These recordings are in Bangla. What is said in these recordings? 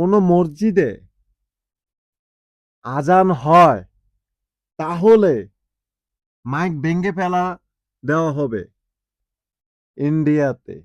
কোনো মসজিদে আজান হয়, তাহলে মাইক ভেঙে ফেলা দেওয়া হবে ইন্ডিয়াতে।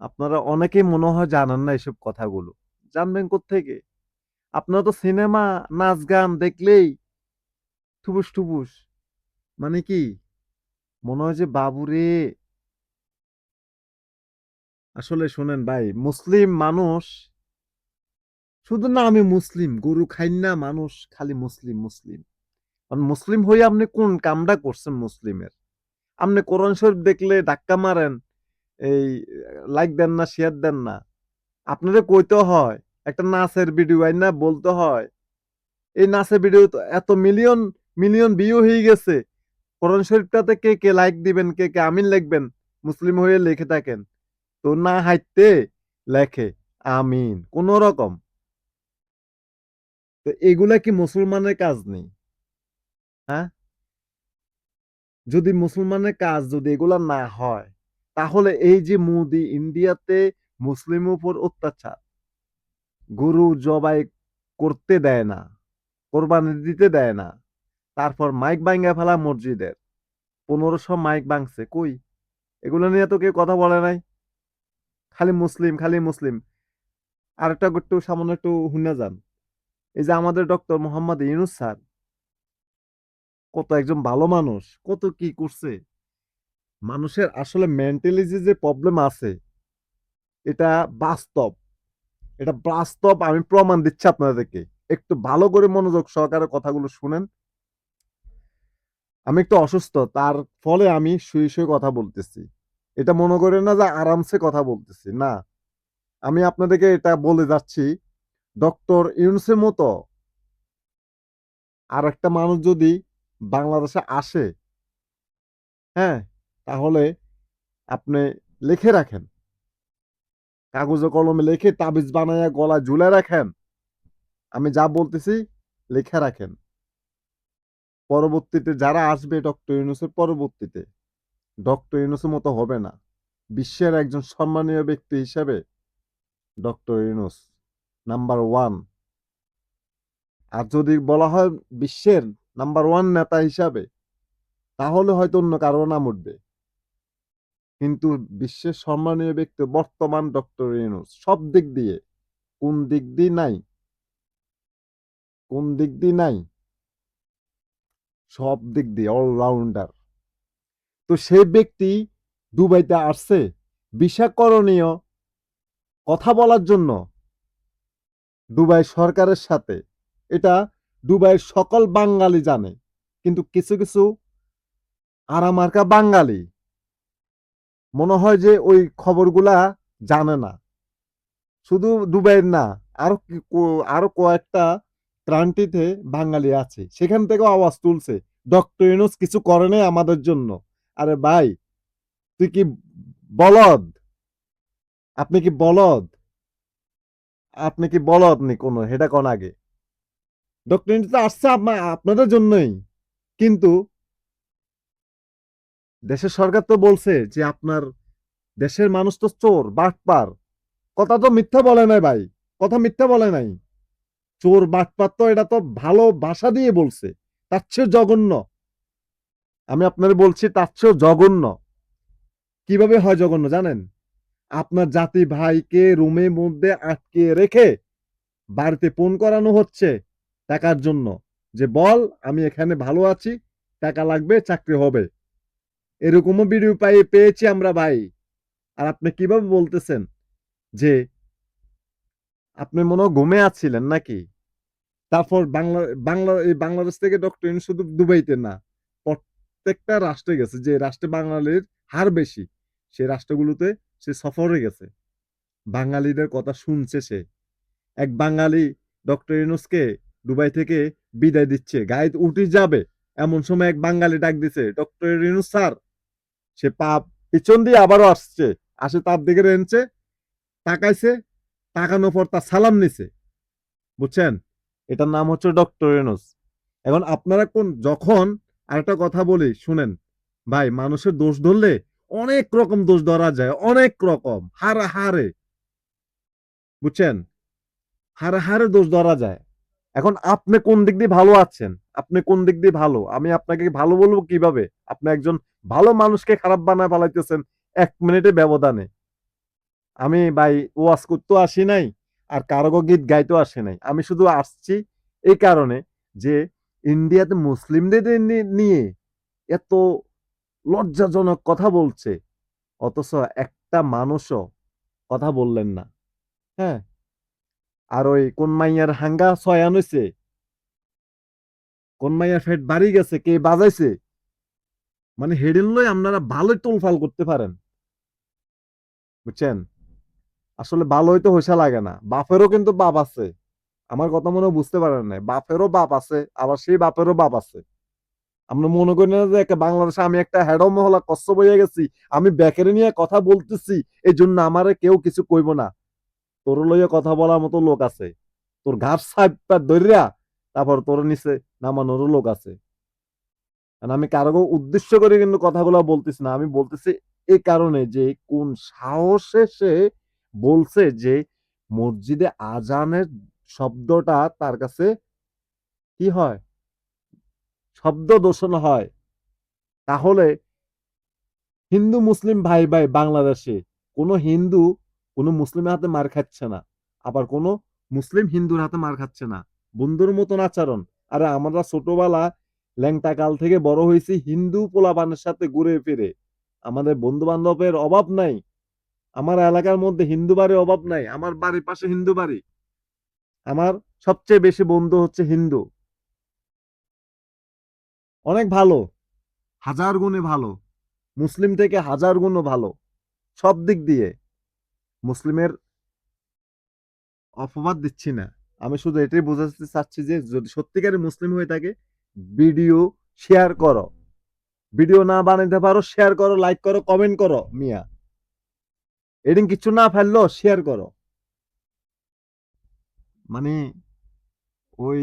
আপনারা অনেকেই মনে হয় জানেন না এসব কথাগুলো। জানবেন থেকে আপনারা তো সিনেমা, নাচ গান দেখলেই ঠুবুস ঠুবুস মানে কি? মনে হয় যে বাবুরে। আসলে শোনেন ভাই, মুসলিম মানুষ শুধু না, আমি মুসলিম। গরু খাই না, মানুষ খালি মুসলিম মুসলিম। কারণ মুসলিম হয়ে আপনি কোন কামটা করছেন মুসলিমের? আপনি কোরআন শরীফ দেখলে ধাক্কা মারেন, এই লাইক দেন না শেয়ার দেন না। আপনাদের কইতে হয়, একটা নাচের ভিডিও আই না বলতে হয়, এই নাচের ভিডিও তো এত মিলিয়ন মিলিয়ন ভিউ হয়ে গেছে। কোরআন শরীফটাতে কে কে লাইক দিবেন, কে কে আমিন লিখবেন, মুসলিম হয়ে লিখে থাকেন। তো না হাইতে লেখে আমিন, কোন রকম। তো এগুলা কি মুসলমানের কাজ নেই? হ্যাঁ? যদি মুসলমানের কাজ যদি এগুলা না হয়, তাহলে এই যে মোদি ইন্ডিয়াতে মুসলিম উপর অত্যাচার, গরু জবাই করতে দেয় না, কোরবানি দিতে দেয় না, তারপর মাইক ভাঙ্গা ফেলা মসজিদের, পনেরোশো মাইক ভাঙছে, কই? এগুলো নিয়ে তো কেউ কথা বলে নাই। খালি মুসলিম খালি মুসলিম। আরেকটা একটু সামান্য একটু হুনে যান। এই যে আমাদের ডক্টর মোহাম্মদ ইউনুস স্যার, কত একজন ভালো মানুষ, কত কি করছে? মানুষের আসলে মেন্টালি যে প্রবলেম আছে, এটা বাস্তব। এটা বাস্তব আমি প্রমাণ দিচ্ছি আপনাদেরকে। একটু ভালো করে মনোযোগ সহকারে কথাগুলো শুনেন। আমি একটু অসুস্থ, তার ফলে আমি শুয়ে শুয়ে কথা বলতেছি। এটা মনে করেন না যে আরামসে কথা বলতেছি, না। আমি আপনাদেরকে এটা বলে যাচ্ছি ডক্টর ইউনুসের মতো আর একটা মানুষ যদি বাংলাদেশে আসে হ্যাঁ তাহলে আপনি লিখে রাখেন। কাগজে কলমে লিখে তাবিজ বানাইয়া গলায় ঝুলে রাখেন। আমি যা বলতেছি লিখে রাখেন। পরবর্তীতে যারা আসবে ডক্টর ইউনুসের পরবর্তীতে, ডক্টর ইউনুসের মতো হবে না। বিশ্বের একজন সম্মানীয় ব্যক্তি হিসেবে ডক্টর ইউনুস নাম্বার ওয়ান। আর যদি বলা হয় বিশ্বের নাম্বার ওয়ান নেতা হিসাবে, তাহলে হয়তো অন্য কারও নাম উঠবে। কিন্তু বিশ্বের সম্মানীয় ব্যক্তি বর্তমান ডক্টর ইউনুস, সব দিক দিয়ে। কোন দিক দিয়ে নাই? কোন দিক দিয়ে নাই? সব দিক দিয়ে অলরাউন্ডার তো সেই ব্যক্তি দুবাইতে আসছে ভিসা করণীয় কথা বলার জন্য। দুবাই সরকারের সাথে। এটা দুবাইয়ের সকল বাঙালি জানে, কিন্তু কিছু কিছু আরামার্কা বাঙালি মনে হয় যে ওই খবরগুলা জানে না। শুধু দুবাইয়ের না, আরও আরও কয়েকটা ক্রান্তিতে বাঙালি আছে। সেখান থেকেও আওয়াজ তুলছে, ডক্টর ইউনুস কিছু করে নাই আমাদের জন্য। আরে ভাই, তুই কি বলদ? আপনি কি বলদ? আপনি কি বলদ আপনি কোনো? হেটা কোন আগে? ডক্টর তো আসছে আপনাদের জন্যই। কিন্তু দেশের সরকার তো বলছে যে আপনার দেশের মানুষ তো চোর, বাটপার। কথা তো মিথ্যা বলে নাই ভাই। কথা মিথ্যা বলে নাই। চোর, বাটপার তো এটা তো ভালো ভাষা দিয়ে বলছে। তার চেয়েও জঘন্য। আমি আপনার বলছি তার চেয়েও জঘন্য। কীভাবে হয় জঘন্য জানেন? আপনার জাতি ভাইকে রুমের মধ্যে আটকে রেখে বাড়িতে ফোন করানো হচ্ছে টাকার জন্য। যে, বল, আমি এখানে ভালো আছি, টাকা লাগবে, চাকরি হবে। এরকমও ভিডিও পাই, পেয়েছি আমরা ভাই। আর আপনি কীভাবে বলতেছেন যে, আপনি মনে ঘুমে আছিলেন নাকি? তারপর বাংলা বাংলা, এই বাংলাদেশ থেকে ডক্টর ইউনূস শুধু দুবাইতে না, প্রত্যেকটা রাষ্ট্রে গেছে। যে, রাষ্ট্রে বাঙালির হার বেশি, সেই রাষ্ট্রগুলোতে সে সফরে গেছে। বাঙালিদের কথা শুনছে সে। এক বাঙালি ডক্টর ইউনুসকে দুবাই থেকে বিদায় দিচ্ছে। গায়ে উঠে যাবে, এমন সময় এক বাঙালি ডাক দিছে, ডক্টর ইউনুস স্যার, সে পা পিছন দিয়ে আবারও আসছে। আসে তার দিকে রেনছে তাকাইছে তাকানোর পর তার সালাম নিছে। বুঝছেন? এটার নাম হচ্ছে ডক্টর ইউনুস। এখন আপনারা কোন, যখন আরেকটা কথা বলি, শুনেন। ভাই, মানুষের দোষ ধরলে অনেক রকম দোষ ধরা যায়, অনেক রকম, হারে হারে। বুঝছেন? হারে হারে দোষ ধরা যায়। এখন আপনি কোন দিক দিয়ে ভালো আছেন? আপনি কোন দিক দিয়ে ভালো? আমি আপনাকে ভালো বলব কীভাবে? আপনি একজন ভালো মানুষকে খারাপ বানায় ফেলাইতেছেন এক মিনিটে ব্যবধানে। আমি ভাই ওয়াজ করতেও আসি নাই, আর কারও গীত গাইতেও আসি নাই। আমি শুধু আসছি এই কারণে যে ইন্ডিয়াতে মুসলিমদের নিয়ে এত লজ্জাজনক কথা বলছে। অথচ একটা মানুষও কথা বললেন না। হ্যাঁ? আর ওই কোন মাইয়ার হাঙ্গা ছয়ান হইছে। কোন মাইয়ার ফেট বাড়ি গেছে, কে বাজাইছে? মানে হেডিন লই আপনারা ভালোই তোলফাল করতে পারেন। বুঝছেন? আসলে ভালোই তো হইসা লাগে না। বাপেরও কিন্তু বাপ আছে। আমার কথা মনে বুঝতে পারেন নাই। বাপেরও বাপ আছে, আবার সেই বাপেরও বাপ আছে। আমরা মনে করি না যে একটা বাংলাদেশে আমি একটা হেড মহলা কষ্ট বইয়া গেছি, আমি ব্যাকেরে নিয়ে কথা বলতেছি এই জন্য আমারে কেউ কিছু কইব না। তোর লইয়া কথা বলার মতো লোক আছে। তোর ঘাস সাইপা ধরিয়া তারপর তোর নিচে নামানোরও লোক আছে। আমি কারও উদ্দেশ্য করে কিন্তু কথাগুলো বলতেছি না, আমি বলতেছি এই কারণে যে কোন সাহসে সে বলছে যে মসজিদে আজানের শব্দটা তার কাছে কি হয়? শব্দ দূষণ হয়, তাহলে হিন্দু, মুসলিম ভাই ভাই বাংলাদেশে কোনো হিন্দু কোনো মুসলিমের হাতে মার খাচ্ছে না, আবার কোনো মুসলিম হিন্দুর হাতে মার খাচ্ছে না। বন্ধুর মতন আচরণ। আরে আমরা ছোটবেলা ল্যাংটা কাল থেকে বড় হয়েছি, হিন্দু পোলাপানের সাথে ঘুরে ফিরে। আমাদের বন্ধু বান্ধবের অভাব নাই, আমার এলাকার মধ্যে হিন্দু বাড়ির অভাব নাই, আমার বাড়ির পাশে হিন্দু বাড়ি। আমার সবচেয়ে বেশি বন্ধু হচ্ছে হিন্দু। অনেক ভালো। হাজার গুণে ভালো। মুসলিম থেকে হাজার গুণও ভালো। সব দিক দিয়ে। মুসলিমের অপবাদ দিচ্ছি না। আমি শুধু এটাই বোঝাতে চাচ্ছি যে যদি সত্যিকারের মুসলিম হয়ে থাকে ভিডিও শেয়ার করো। ভিডিও না বানাইতে পারো শেয়ার করো লাইক করো কমেন্ট করো মিয়া। এদিন কিছু না ফেলল শেয়ার করো। মানে ওই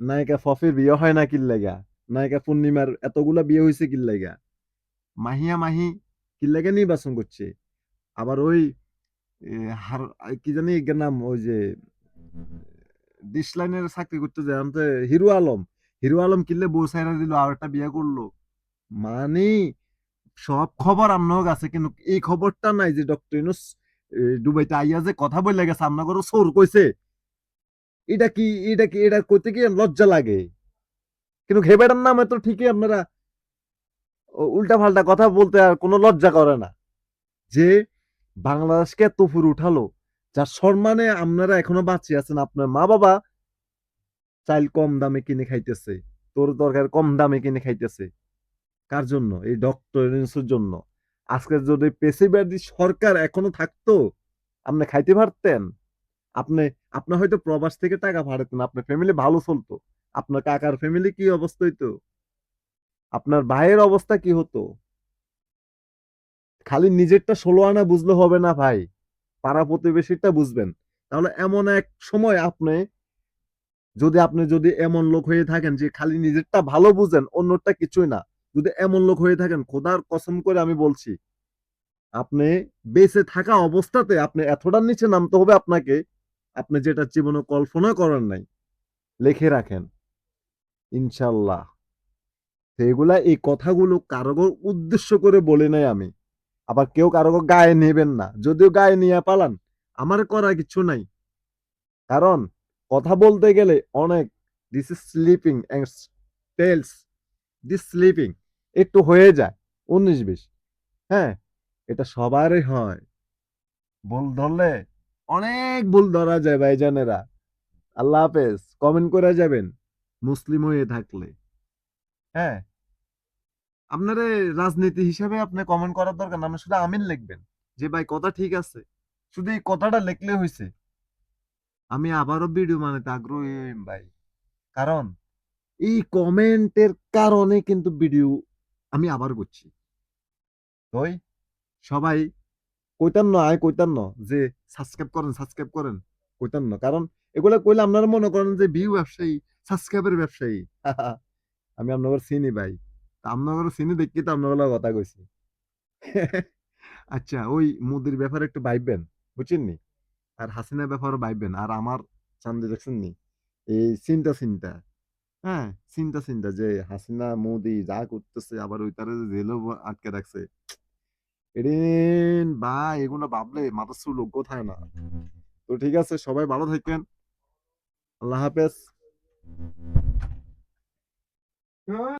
নায়িকা ফফির বিয়ে হয় না কিল লাগা নায়িকা পূর্ণিমার এতগুলা বিয়ে হয়েছে কিল লাগা মাহিয়া মাহি কিল লাগা নির্বাচন করছে? আবার ওই হার কি জানি নাম ওই যে ডিশ লাইনের চাকরি করতে যায় হিরো আলম। হিরো আলম কিনলে বউ সাইরা দিল আর একটা বিয়ে করল। মানে সব খবর আপনার কাছে কিন্তু এই খবরটা নাই যে ডক্টর ইউনুস এ, দুবাইতে আইয়া যে কথা বলে গেছে আপনার করে সোর কইছে। এটা কি এটা কি এটা কইতে কি লজ্জা লাগে? কিন্তু ঘেবেটার নামে তো ঠিকই আপনারা উল্টা পাল্টা কথা বলতে আর কোনো লজ্জা করে না। যে বাংলাদেশকে এত উপরে উঠালো, যার সম্মানে আপনারা এখনও বাঁচিয়ে আছেন। আপনার মা বাবা চাইল কম দামে কিনে খাইতেছে, তোর দরকার কম দামে কিনে খাইতেছে। কার জন্য? এই ডক্টর জন্য। আজকে যদি পেশিবাদী সরকার এখনও থাকতো, আপনি খাইতে পারতেন। আপনি আপনার হয়তো প্রবাস থেকে টাকা পাঠাতেন, আপনার ফ্যামিলি ভালো চলতো। আপনার কাকার ফ্যামিলি কি অবস্থা হইতো আপনার ভাইয়ের অবস্থা কি হতো? খালি নিজেরটা ষোলো আনা বুঝলে হবে না ভাই। পাড়া প্রতিবেশীটা বুঝবেন। তাহলে এমন এক সময় আপনি, যদি আপনি যদি এমন লোক হয়ে থাকেন যে খালি নিজেরটা ভালো বুঝেন অন্যটা কিছুই না। যদি এমন লোক হয়ে থাকেন, খোদার কসম করে আমি বলছি, আপনি বেঁচে থাকা অবস্থাতে আপনি এতটার নিচে নামতে হবে আপনাকে, আপনি যেটা জীবনে কল্পনা করেন নাই, লিখে রাখেন। ইনশাল্লাহ। তো এগুলা এই কথাগুলো কারও উদ্দেশ্য করে বলে নাই আমি। আবার কেউ কারও গায়ে নেবেন না। যদিও গায়ে নিয়ে পালান, আমার করা কিছু নাই। কারণ, কথা বলতে গেলে অনেক this is sleeping tales this sleeping একটু হয়ে যায়, উনিশ বিশ। হ্যাঁ এটা সবারই হয়। ভুল ধরলে অনেক ভুল ধরা যায় ভাইজানেরা। আল্লাহ হাফেজ কমেন্ট করে যাবেন। মুসলিম হয়ে থাকলে। হ্যাঁ। আপনার রাজনীতি হিসাবে আপনি কমেন্ট করার দরকার না আপনি শুধু আমিন লিখবেন। যে ভাই কথা ঠিক আছে। শুধু এই কথাটা লিখলে হয়েছে আমি আবারও ভিডিও বানাতে আগ্রহী ভাই। কারণ এই কমেন্টের কারণে কিন্তু ভিডিও আমি আবার করছি। তাই সবাই কইতাম না আয় কইতাম না যে সাবস্ক্রাইব করেন সাবস্ক্রাইব করেন। কইতাম না। কারণ এগুলা কইলে আপনারা মনে করেন যে ভিউ ব্যবসায়ী সাবস্ক্রাইবের ব্যবসায়ী। আমি আপনাদের চিনি ভাই। তা আপনাদের চিনি দেখি তো আপনাদের কথা কইছি। আচ্ছা ওই মুদির ব্যাপারে একটু ভাইবেন, বুঝছেন নি? আর হাসিনার ব্যাপারে ভাইবেন। আর আমার চান্দি দেখছেন নি? এই চিন্তা চিন্তা। হ্যাঁ চিন্তা চিন্তা যে হাসিনা, মোদি যা করতেছে, আবার ওই তারে জেলও আটকে রাখছে। এদিন ভাই, এগুলো ভাবলে মাথা চুল কোথায় না? তো ঠিক আছে, সবাই ভালো থাকবেন। আল্লাহ হাফেজ। 응?